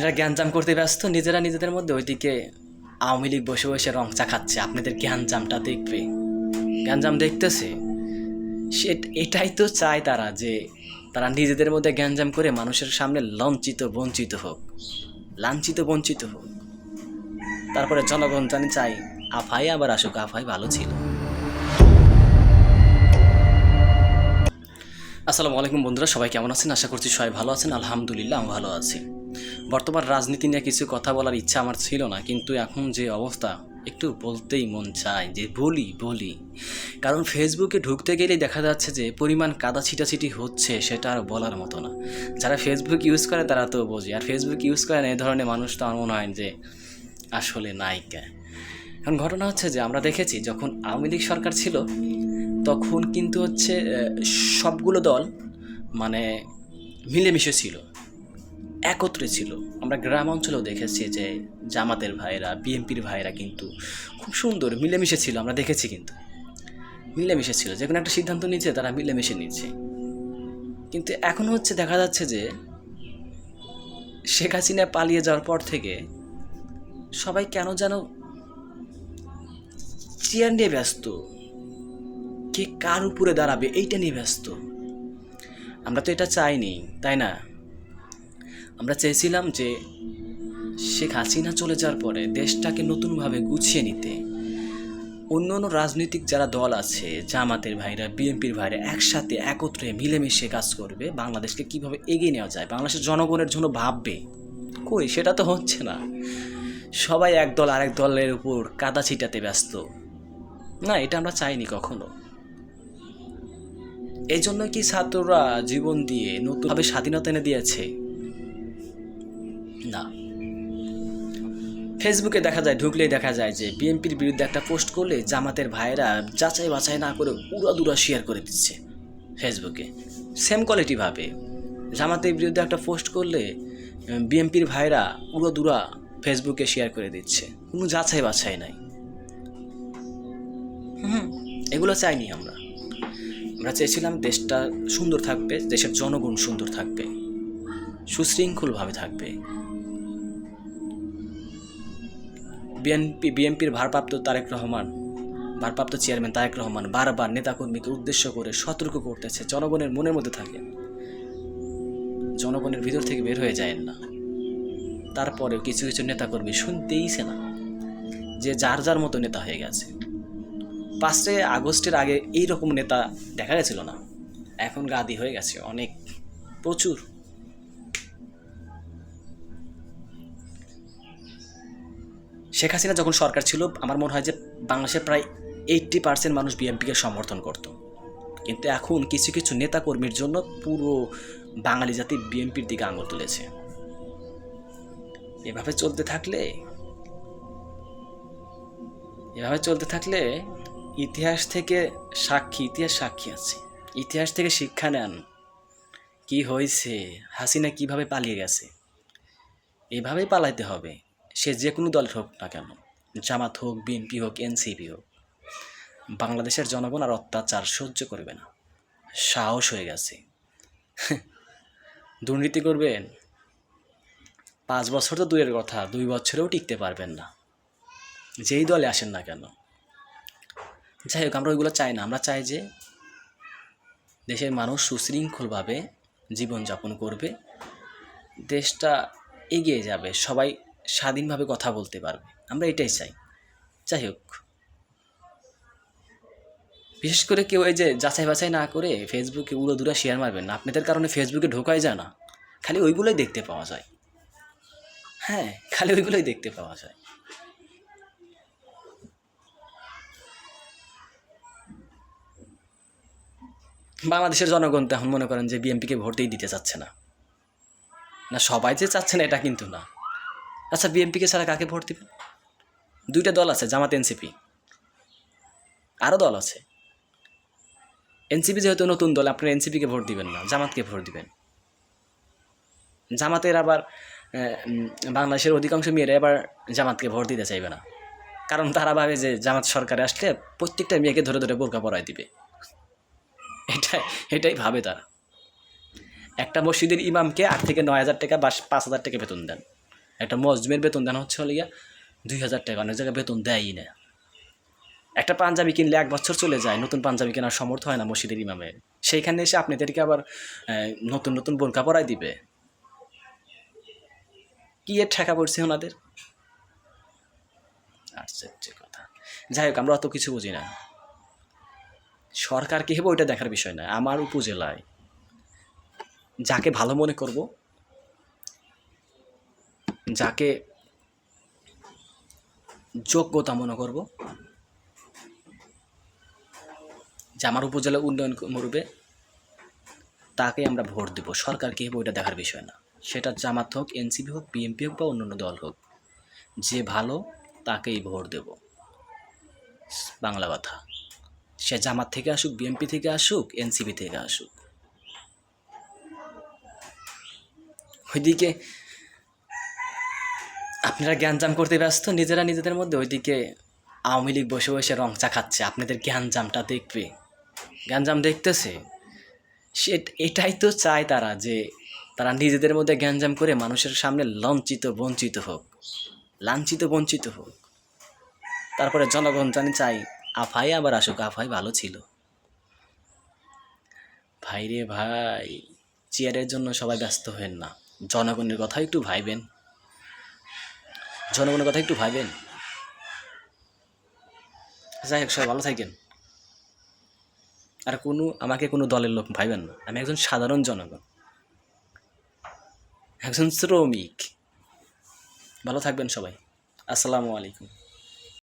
এরা জ্ঞানজাম করতে ব্যস্ত, নিজেরা নিজেদের মধ্যে ওইদিকে আওয়ামী লীগ বসে বসে রং চা খাচ্ছে আপনাদের জ্ঞানজামটা দেখবে। জ্ঞানজাম দেখতেছে? সে এটাই তো চায় তারা যে তারা নিজেদের মধ্যে জ্ঞানজাম করে মানুষের সামনে লঞ্চিত, বঞ্চিত হোক। লাঞ্ছিত, বঞ্চিত হোক। তারপরে জনগণ জানি চাই আফাই আবার আসুক, আফাই ভালো ছিল। আসসালামু আলাইকুম বন্ধুরা, সবাই কেমন আছেন? আশা করছি সবাই ভালো আছেন। আলহামদুলিল্লাহ আমি ভালো আছি। বর্তমান রাজনীতি নিয়ে কিছু কথা বলার ইচ্ছা আমার ছিল না, কিন্তু এখন যে অবস্থা, একটু বলতেই মন চায় যে বলি বলি। কারণ ফেসবুকে ঢুকতে গেলেই দেখা যাচ্ছে যে পরিমাণ কাদা ছিটাছিটি হচ্ছে সেটা আর বলার মতো না। যারা ফেসবুক ইউজ করে তারা তো বোঝে, আর ফেসবুক ইউজ করে না এই ধরনের মানুষ তো আমার মনে হয় যে আসলে নায়িকা। এখন ঘটনা হচ্ছে যে আমরা দেখেছি, যখন আওয়ামী লীগ সরকার ছিল, তখন কিন্তু হচ্ছে সবগুলো দল মানে মিলেমিশে ছিল। একত্রে ছিল। আমরা গ্রাম অঞ্চলেও দেখেছি যে জামাতের ভাইরা বিএনপির ভাইরা কিন্তু খুব সুন্দর মিলেমিশে ছিল, আমরা দেখেছি কিন্তু। মিলেমিশে ছিল, যে কোনো একটা সিদ্ধান্ত নিচ্ছে তারা মিলেমিশে নিচ্ছে। কিন্তু এখন হচ্ছে দেখা যাচ্ছে যে শেখ হাসিনা পালিয়ে যাওয়ার পর থেকে সবাই কেন যেন চেয়ার নিয়ে ব্যস্ত, কে কার উপরে দাঁড়াবে এইটা নিয়ে ব্যস্ত। আমরা তো এটা চাইনি, তাই না? আমরা চেয়েছিলাম যে শেখ হাসিনা চলে যাওয়ার পরে দেশটাকে নতুনভাবে গুছিয়ে নিতে। অন্য অন্য রাজনৈতিক যারা দল আছে, জামাতের ভাইরা, বিএনপির ভাইরা একসাথে একত্রে মিলেমিশে কাজ করবে, বাংলাদেশকে কীভাবে এগিয়ে নেওয়া যায়, বাংলাদেশের জনগণের জন্য ভাববে। কই, সেটা তো হচ্ছে না। সবাই এক দল আরেক দলের উপর কাদা ছিটাতে ব্যস্ত। না, এটা আমরা চাইনি কখনো। এই জন্য কি ছাত্ররা জীবন দিয়ে নতুনভাবে স্বাধীনতা এনে দিয়েছে? না। ফেসবুকে দেখা যায়, ঢুকলেই দেখা যায় যে বিএনপির বিরুদ্ধে একটা পোস্ট করলে জামাতের ভাইয়েরা যাচাই বাছাই না করে উড়াদুরা শেয়ার করে দিচ্ছে ফেসবুকে সেম কোয়ালিটিভাবে জামাতের বিরুদ্ধে একটা পোস্ট করলে বিএনপির ভাইরা উড়াদুরা ফেসবুকে শেয়ার করে দিচ্ছে। কোনো যাচাই বাছাই নাই। হুম, এগুলো চাইনি আমরা। আমরা চেয়েছিলাম দেশটা সুন্দর থাকবে, দেশের জনগণ সুন্দর থাকবে, সুশৃঙ্খলভাবে থাকবে। বিএনপি বিএনপির ভারপ্রাপ্ত তারেক রহমান, ভারপ্রাপ্ত চেয়ারম্যান তারেক রহমান বারবার নেতাকর্মীকে উদ্দেশ্য করে সতর্ক করতেছে, জনগণের মনের মধ্যে থাকেন। জনগণের ভিতর থেকে বের হয়ে যায় না। তারপরেও কিছু কিছু নেতাকর্মী শুনতেইছে না যে যার যার মতো নেতা হয়ে গেছে। পাঁচে আগস্টের আগে এই রকম নেতা দেখা গেছিল না। এখন গাদি হয়ে গেছে অনেক, প্রচুর। শেখ হাসিনা যখন সরকার ছিল, আমার মনে হয় যে বাংলাদেশের প্রায় এইট্টি পার্সেন্ট মানুষ বিএনপিকে সমর্থন করত। কিন্তু এখন কিছু কিছু নেতাকর্মীর জন্য পুরো বাঙালি জাতি বিএনপির দিকে আঙুল তুলেছে। এভাবে চলতে থাকলে, এভাবে চলতে থাকলে ইতিহাস থেকে সাক্ষী, ইতিহাস সাক্ষী আছে। ইতিহাস থেকে শিক্ষা নেন। কি হয়েছে? হাসিনা কীভাবে পালিয়ে গেছে? এভাবেই পালাইতে হবে। সে যে কোনো দলের হোক না কেন, জামাত হোক, বিএনপি হোক, এনসিপি হোক, বাংলাদেশের জনগণ আর অত্যাচার সহ্য করবে না। সাহস হয়ে গেছে। দুর্নীতি করবেন। পাঁচ বছর তো দূরের কথা, দুই বছরেও টিকতে পারবেন না। যেই দলে আসেন না কেন। যাই হোক, আমরা ওইগুলো চাই না। আমরা চাই যে দেশের মানুষ সুশৃঙ্খলভাবে জীবনযাপন করবে। দেশটা এগিয়ে যাবে। সবাই স্বাধীনভাবে কথা বলতে পারবে। আমরা এটাই চাই। যাই হোক। বিশেষ করে কেউ এই যে যাচাই বাছাই না করে ফেসবুকে উড়ো দূরা শেয়ার মারবেন না। আপনাদের কারণে ফেসবুকে ঢোকাই যায় না। খালি ওইগুলোই দেখতে পাওয়া যায়। হ্যাঁ খালি ওইগুলোই দেখতে পাওয়া যায়। বাংলাদেশের জনগণ তো এখন মনে করেন যে বিএনপিকে ভোটেই দিতে চাচ্ছে না। না সবাই যে চাচ্ছে না, এটা কিন্তু না। আচ্ছা বিএনপিকে ছাড়া কাকে ভোট দিবেন? দুইটা দল আছে, জামাত, এনসিপি। আরও দল আছে। এনসিপি যেহেতু নতুন দল, আপনার এনসিপিকে ভোট দিবেন না জামাতকে ভোট দিবেন? জামাতের আবার বাংলাদেশের অধিকাংশ মেয়েরা এবার জামাতকে ভোট দিতে চাইবে না। কারণ তারা ভাবে যে জামাত সরকারে আসলে প্রত্যেকটা মেয়েকে ধরে ধরে বোরকা পরাই দিবে। এটাই এটাই ভাবে তারা। একটা মসজিদের ইমামকে আট থেকে নয় হাজার টাকা বা পাঁচ হাজার টাকা বেতন দেন। একটা মজদুমের বেতন দেন হচ্ছে হলে গিয়া দুই হাজার টাকা, অনেক জায়গায় বেতন দেয়ই না। একটা পাঞ্জাবি কিনলে এক বছর চলে যায়, নতুন পাঞ্জাবি কেনার সমর্থ হয় না মসজিদের ইমামের সেইখানে এসে আপনাদেরকে আবার নতুন নতুন বোরকা পরাই দিবে। কি এর ঠেকা পড়ছে ওনাদের? আশ্চর্য কথা। যাই হোক, আমরা অত কিছু বুঝি না। সরকার কি হবে ওইটা দেখার বিষয় না। আমার উপজেলায় যাকে ভালো মনে করব যাকে যোগ্যতা মনে করব, যে আমার উপজেলা উন্নয়ন করবে তাকে আমরা ভোট দেব। সরকার কি হবে, ওইটা দেখার বিষয় না। সেটা জামাত হোক, এনসিপি হোক, বিএনপি হোক বা অন্যান্য দল হোক, যে ভালো তাকেই ভোট দেব। বাংলা কথা। সে জামাত থেকে আসুক, বিএনপি থেকে আসুক, এনসিপি থেকে আসুক। ওইদিকে আপনারা জ্ঞানজাম করতে ব্যস্ত, নিজেরা নিজেদের মধ্যে ওইদিকে আওয়ামী লীগ বসে বসে রং চা খাচ্ছে আপনাদের জ্ঞানজামটা দেখবে। জ্ঞানজাম দেখতেছে। সে এটাই তো চায় তারা যে তারা নিজেদের মধ্যে জ্ঞানজাম করে মানুষের সামনে লঞ্চিত, বঞ্চিত হোক। লাঞ্ছিত, বঞ্চিত হোক। তারপরে জনগণ জানি চাই, আফাই আবার আসুক, আফাই ভালো ছিল। ভাই রে ভাই, চেয়ারের জন্য সবাই ব্যস্ত হবেন না। জনগণের কথা একটু ভাইবেন। জনগণের কথা একটু ভাবেন যাই হোক, সবাই ভালো থাকেন। আর কোনো, আমাকে কোনো দলের লোক ভাইবেন না। আমি একজন সাধারণ জনগণ। একজন শ্রমিক। ভালো থাকবেন সবাই। আসসালামু আলাইকুম।